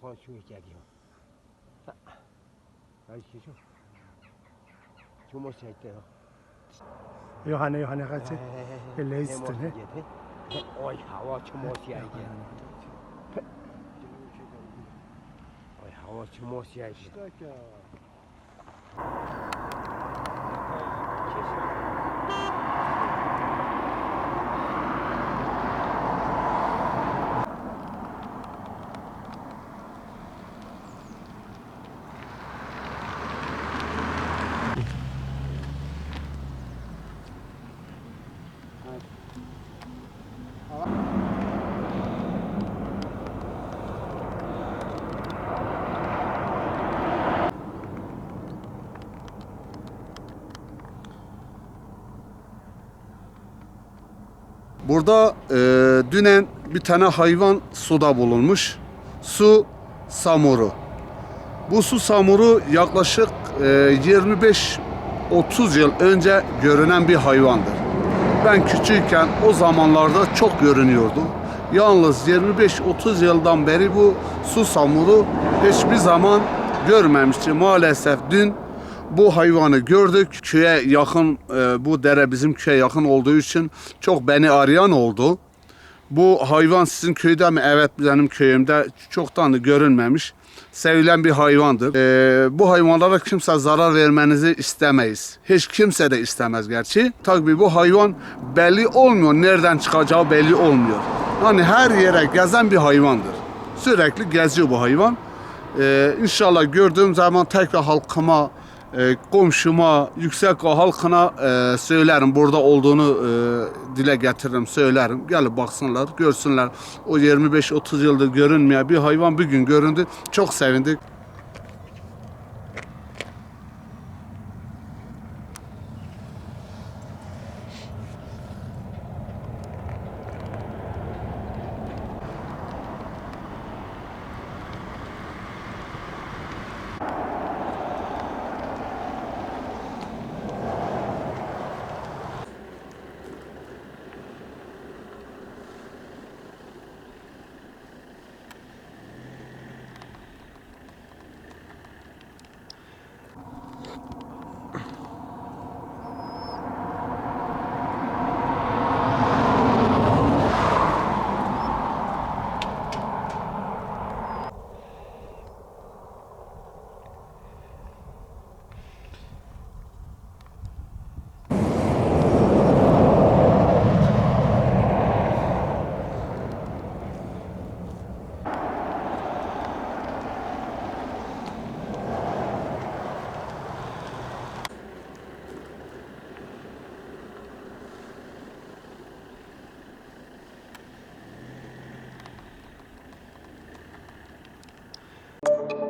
خوشو جدیم ay şu Çumo çekti. Yohane Yohane kaçı. Elle üstüne. Oy hava çumo çekti. Oy hava çumo çekti. Burada e, dünen bir tane hayvan suda bulunmuş. Su samuru. Bu su samuru yaklaşık e, 25-30 yıl önce görünen bir hayvandır. Ben küçükken o zamanlarda çok görünüyordu. Yalnız 25-30 yıldan beri bu su samuru hiçbir zaman görmemişti. Maalesef dün bu hayvanı gördük. Köye yakın, e, bu dere bizim köye yakın olduğu için çok beni arayan oldu. Bu hayvan sizin köyde mi? Evet benim köyümde çoktan da görünmemiş. Sevilen bir hayvandır. Ee, bu hayvanlara kimse zarar vermenizi istemeyiz. Hiç kimse de istemez gerçi. Tabii bu hayvan belli olmuyor. Nereden çıkacağı belli olmuyor. Hani her yere gezen bir hayvandır. Sürekli geziyor bu hayvan. Ee, inşallah gördüğüm zaman tekrar halkıma, e, komşuma, yüksek halkına e, söylerim. Burada olduğunu e, dile getiririm, söylerim. Gelip baksınlar, görsünler. O 25-30 yıldır görünmeyen bir hayvan bir gün göründü. Çok sevindik. you